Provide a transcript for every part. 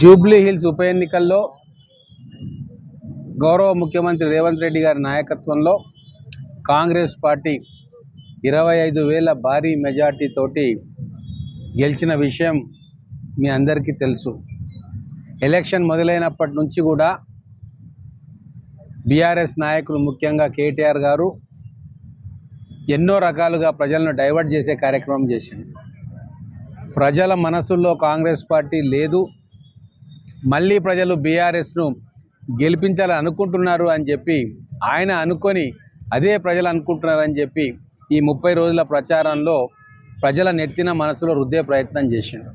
Jubilee hills ఉప ఎన్నికల్లో గౌరవ ముఖ్యమంత్రి రేవంత్ రెడ్డి గారి నాయకత్వంలో కాంగ్రెస్ పార్టీ ఇరవై ఐదు వేల భారీ మెజార్టీతోటి గెలిచిన విషయం మీ అందరికీ తెలుసు. ఎలక్షన్ మొదలైనప్పటి నుంచి కూడా బీఆర్ఎస్ నాయకులు ముఖ్యంగా కేటీఆర్ గారు ఎన్నో రకాలుగా ప్రజలను డైవర్ట్ చేసే కార్యక్రమం చేసింది ప్రజల మనసుల్లో కాంగ్రెస్ పార్టీ లేదు. మళ్ళీ ప్రజలు బీఆర్ఎస్ను గెలిపించాలని అనుకుంటున్నారు అని చెప్పి ఆయన అనుకొని అదే ప్రజలు అనుకుంటున్నారని చెప్పి ఈ ముప్పై రోజుల ప్రచారంలో ప్రజల నెత్తిన మనసులో రుద్దే ప్రయత్నం చేసిండు.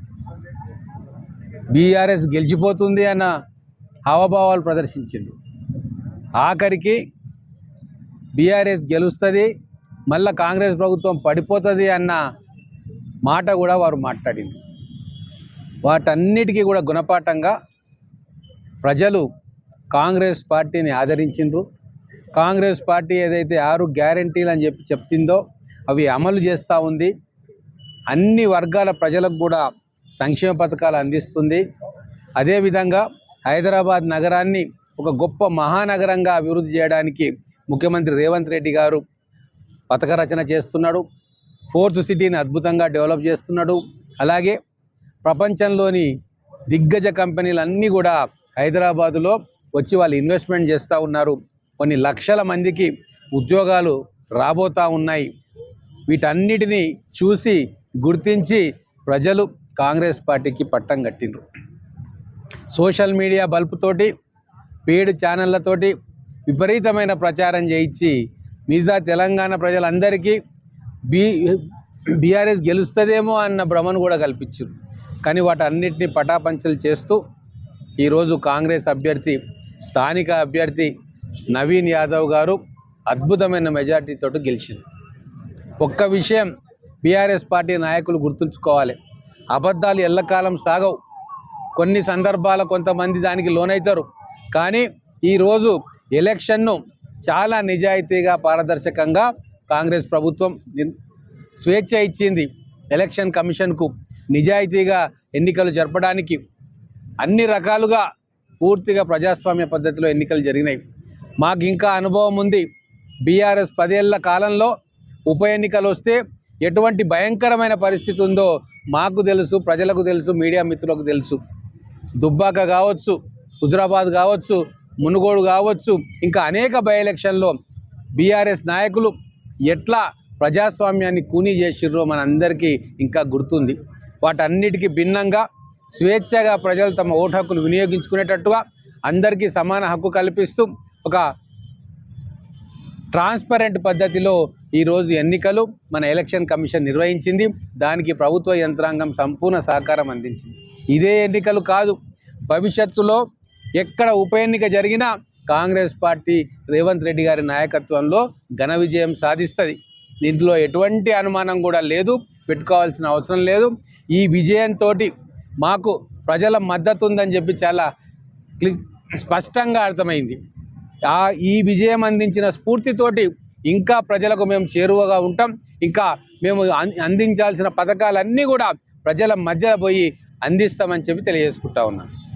బీఆర్ఎస్ గెలిచిపోతుంది అన్న హావభావాలు ప్రదర్శించిండు. ఆఖరికి బీఆర్ఎస్ గెలుస్తుంది మళ్ళా కాంగ్రెస్ ప్రభుత్వం పడిపోతుంది అన్న మాట కూడా వారు మాట్లాడింది వాటన్నిటికీ కూడా గుణపాఠంగా ప్రజలు కాంగ్రెస్ పార్టీని ఆదరించిండ్రు. కాంగ్రెస్ పార్టీ ఏదైతే ఆరు గ్యారంటీలు అని చెప్పి చెప్తుందో అవి అమలు చేస్తూ ఉంది. అన్ని వర్గాల ప్రజలకు కూడా సంక్షేమ పథకాలు అందిస్తుంది. అదేవిధంగా హైదరాబాద్ నగరాన్ని ఒక గొప్ప మహానగరంగా అభివృద్ధి చేయడానికి ముఖ్యమంత్రి రేవంత్ రెడ్డి గారు పథక రచన చేస్తున్నాడు. ఫోర్త్ సిటీని అద్భుతంగా డెవలప్ చేస్తున్నాడు. అలాగే ప్రపంచంలోని దిగ్గజ కంపెనీలన్నీ కూడా హైదరాబాదులో వచ్చి వాళ్ళు ఇన్వెస్ట్మెంట్ చేస్తూ ఉన్నారు. కొన్ని లక్షల మందికి ఉద్యోగాలు రాబోతూ ఉన్నాయి. వీటన్నిటిని చూసి గుర్తించి ప్రజలు కాంగ్రెస్ పార్టీకి పట్టం కట్టిండ్రు. సోషల్ మీడియా బల్పుతోటి పేడ్ ఛానళ్ళతోటి విపరీతమైన ప్రచారం చేయించి మిగతా తెలంగాణ ప్రజలందరికీ బీ బీఆర్ఎస్ గెలుస్తుందేమో అన్న భ్రమను కూడా కల్పించారు కానీ వాటన్నిటిని పటాపంచలు చేస్తూ ఈరోజు కాంగ్రెస్ అభ్యర్థి స్థానిక అభ్యర్థి నవీన్ యాదవ్ గారు అద్భుతమైన మెజార్టీతో గెలిచింది. ఒక్క విషయం బీఆర్ఎస్ పార్టీ నాయకులు గుర్తుంచుకోవాలి. అబద్ధాలు ఎల్లకాలం సాగవు. కొన్ని సందర్భాల కొంతమంది దానికి లోనవుతారు కానీ ఈరోజు ఎలక్షన్ను చాలా నిజాయితీగా పారదర్శకంగా కాంగ్రెస్ ప్రభుత్వం స్వేచ్ఛ ఇచ్చింది. ఎలక్షన్ కమిషన్కు నిజాయితీగా ఎన్నికలు జరపడానికి అన్ని రకాలుగా పూర్తిగా ప్రజాస్వామ్య పద్ధతిలో ఎన్నికలు జరిగినాయి. మాకు ఇంకా అనుభవం ఉంది. బీఆర్ఎస్ పదేళ్ళ కాలంలో ఉప ఎన్నికలు వస్తే ఎటువంటి భయంకరమైన పరిస్థితి ఉందో మాకు తెలుసు ప్రజలకు తెలుసు మీడియా మిత్రులకు తెలుసు. దుబ్బాక కావచ్చు హుజురాబాద్ కావచ్చు మునుగోడు కావచ్చు ఇంకా అనేక బై ఎలక్షన్లో బీఆర్ఎస్ నాయకులు ఎట్లా ప్రజాస్వామ్యాన్ని కూనీ చేసిర్రో మనందరికీ ఇంకా గుర్తుంది. వాటన్నిటికీ భిన్నంగా స్వేచ్ఛగా ప్రజలు తమ ఓటు హక్కులు వినియోగించుకునేటట్టుగా అందరికీ సమాన హక్కు కల్పిస్తూ ఒక ట్రాన్స్పరెంట్ పద్ధతిలో ఈరోజు ఎన్నికలు మన ఎలక్షన్ కమిషన్ నిర్వహించింది. దానికి ప్రభుత్వ యంత్రాంగం సంపూర్ణ సహకారం అందించింది. ఇదే ఎన్నికలు కాదు భవిష్యత్తులో ఎక్కడ ఉప ఎన్నిక జరిగినా కాంగ్రెస్ పార్టీ రేవంత్ రెడ్డి గారి నాయకత్వంలో ఘన విజయం సాధిస్తుంది. దీంట్లో ఎటువంటి అనుమానం కూడా లేదు పెట్టుకోవాల్సిన అవసరం లేదు. ఈ విజయంతో మాకు ప్రజల మద్దతు ఉందని చెప్పి చాలా క్లి స్పష్టంగా అర్థమైంది. ఆ ఈ విజయం అందించిన స్ఫూర్తితోటి ఇంకా ప్రజలకు మేము చేరువగా ఉంటాం. ఇంకా మేము అందించాల్సిన పథకాలన్నీ కూడా ప్రజల మధ్య పోయి అందిస్తామని చెప్పి తెలియజేసుకుంటా ఉన్నాను.